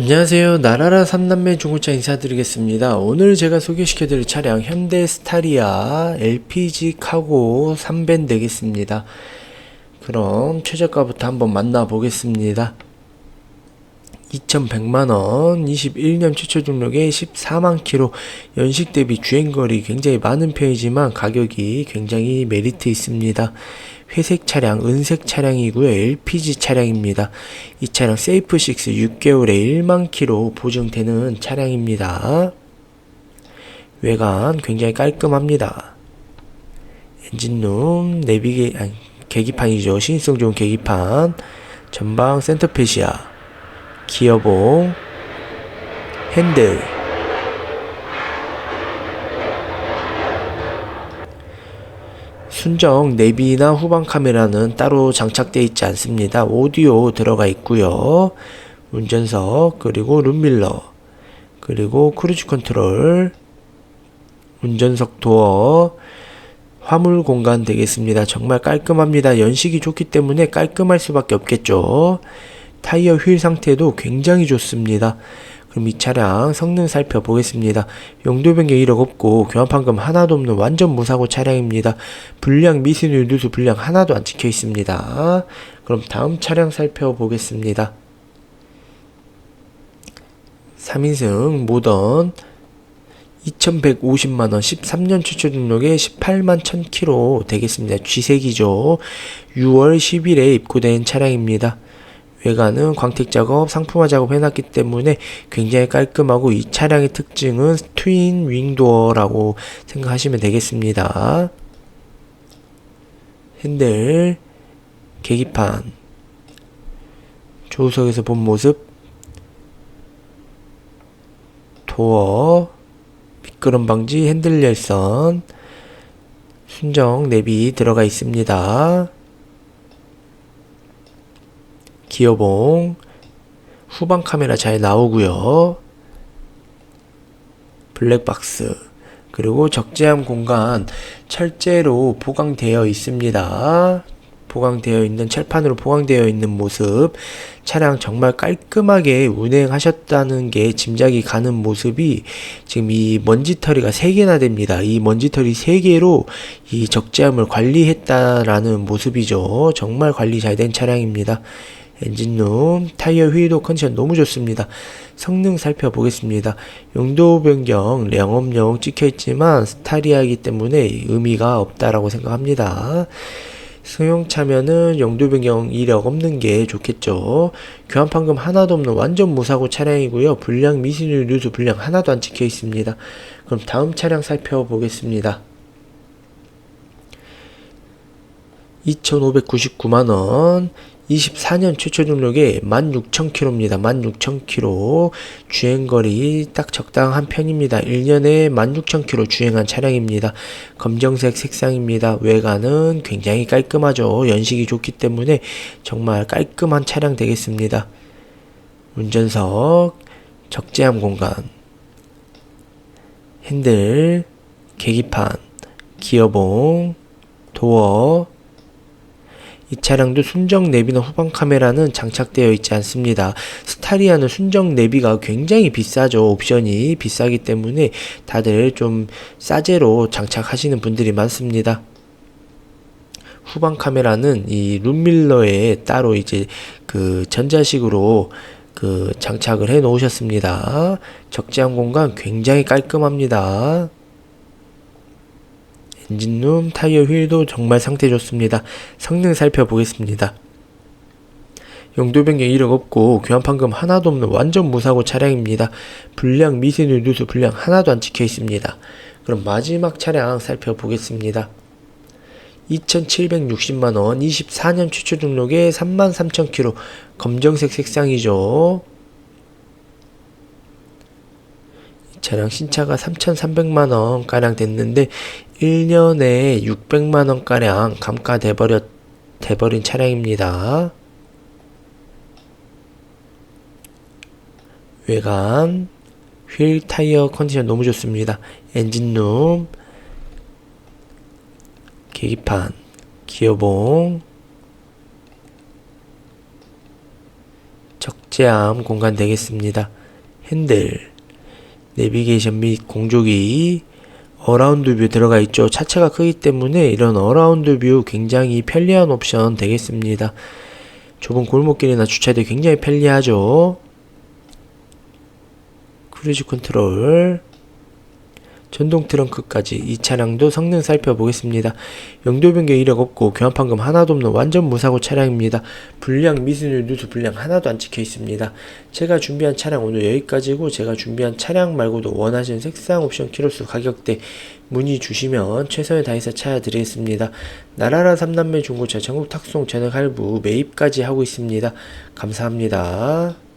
안녕하세요. 나라라 삼남매 중고차 인사드리겠습니다. 오늘 제가 소개시켜드릴 차량 현대 스타리아 LPG 카고 3밴 되겠습니다. 그럼 최저가부터 한번 만나보겠습니다. 2100만원, 21년 최초 등록에 14만 킬로, 연식 대비 주행거리 굉장히 많은 편이지만 가격이 굉장히 메리트 있습니다. 회색 차량, 은색 차량이고요. LPG 차량입니다. 이 차량 세이프6 6개월에 1만 킬로 보증되는 차량입니다. 외관 굉장히 깔끔합니다. 엔진룸, 내비게, 아니, 계기판이죠. 신성 좋은 계기판. 전방 센터페시아. 기어봉, 핸들, 순정 내비나 후방 카메라는 따로 장착되어 있지 않습니다. 오디오 들어가 있고요. 운전석 그리고 룸밀러 그리고 크루즈 컨트롤 운전석 도어 화물 공간 되겠습니다. 정말 깔끔합니다. 연식이 좋기 때문에 깔끔할 수밖에 없겠죠. 타이어 휠 상태도 굉장히 좋습니다. 그럼 이 차량 성능 살펴보겠습니다. 용도 변경 1억 없고 교환판금 하나도 없는 완전 무사고 차량입니다. 불량 미세누 누수 불량 하나도 안 찍혀 있습니다. 그럼 다음 차량 살펴보겠습니다. 3인승 모던 2150만원 13년 최초 등록에 18만 1000km 되겠습니다. G색이죠. 6월 10일에 입고된 차량입니다. 외관은 광택 작업, 상품화 작업 해놨기 때문에 굉장히 깔끔하고 이 차량의 특징은 트윈 윙도어라고 생각하시면 되겠습니다. 핸들, 계기판, 조수석에서 본 모습, 도어, 미끄럼 방지 핸들 열선, 순정 내비 들어가 있습니다. 기어봉 후방 카메라 잘 나오고요. 블랙박스 그리고 적재함 공간 철제로 보강되어 있습니다. 보강되어 있는 철판으로 보강되어 있는 모습 차량 정말 깔끔하게 운행하셨다는 게 짐작이 가는 모습이 지금 이 먼지털이가 3개나 됩니다. 이 먼지털이 3개로 이 적재함을 관리했다라는 모습이죠. 정말 관리 잘 된 차량입니다. 엔진룸, 타이어 휠도 컨디션 너무 좋습니다. 성능 살펴보겠습니다. 용도 변경, 영업용 찍혀있지만 스타리아이기 때문에 의미가 없다라고 생각합니다. 승용차면은 용도 변경 이력 없는 게 좋겠죠. 교환 판금 하나도 없는 완전 무사고 차량이고요. 불량 미신율 누수 불량 하나도 안 찍혀 있습니다. 그럼 다음 차량 살펴보겠습니다. 2,599만원, 24년 최초 등록에 16,000km입니다. 16,000km. 주행거리 딱 적당한 편입니다. 1년에 16,000km 주행한 차량입니다. 검정색 색상입니다. 외관은 굉장히 깔끔하죠. 연식이 좋기 때문에 정말 깔끔한 차량 되겠습니다. 운전석, 적재함 공간, 핸들, 계기판, 기어봉, 도어, 이 차량도 순정 내비나 후방 카메라는 장착되어 있지 않습니다. 스타리아는 순정 내비가 굉장히 비싸죠. 옵션이 비싸기 때문에 다들 좀 싸제로 장착하시는 분들이 많습니다. 후방 카메라는 이 룸밀러에 따로 이제 그 전자식으로 그 장착을 해 놓으셨습니다. 적재함 공간 굉장히 깔끔합니다. 엔진룸, 타이어 휠도 정말 상태 좋습니다. 성능 살펴보겠습니다. 용도 변경 이력 없고 교환 판금 하나도 없는 완전 무사고 차량입니다. 불량 미세누 누수 불량 하나도 안 찍혀 있습니다. 그럼 마지막 차량 살펴보겠습니다. 2,760만원 24년 최초 등록에 33,000km 검정색 색상이죠. 차량 신차가 3,300만원 가량 됐는데 1년에 600만원 가량 감가돼 버렸 돼버린 차량입니다. 외관 휠 타이어 컨디션 너무 좋습니다. 엔진룸 계기판 기어봉 적재 적재함 공간 되겠습니다. 핸들, 내비게이션 및 공조기, 어라운드 뷰 들어가 있죠. 차체가 크기 때문에 이런 어라운드 뷰 굉장히 편리한 옵션 되겠습니다. 좁은 골목길이나 주차대 굉장히 편리하죠. 크루즈 컨트롤, 전동 트렁크까지 이 차량도 성능 살펴보겠습니다. 용도 변경 이력 없고 교환 판금 하나도 없는 완전 무사고 차량입니다. 불량 미수율 누수 불량 하나도 안 찍혀 있습니다. 제가 준비한 차량 오늘 여기까지고 제가 준비한 차량 말고도 원하시는 색상 옵션 키로수 가격대 문의 주시면 최선을 다해서 찾아드리겠습니다. 나라라 삼남매 중고차 전국 탁송 전액 할부 매입까지 하고 있습니다. 감사합니다.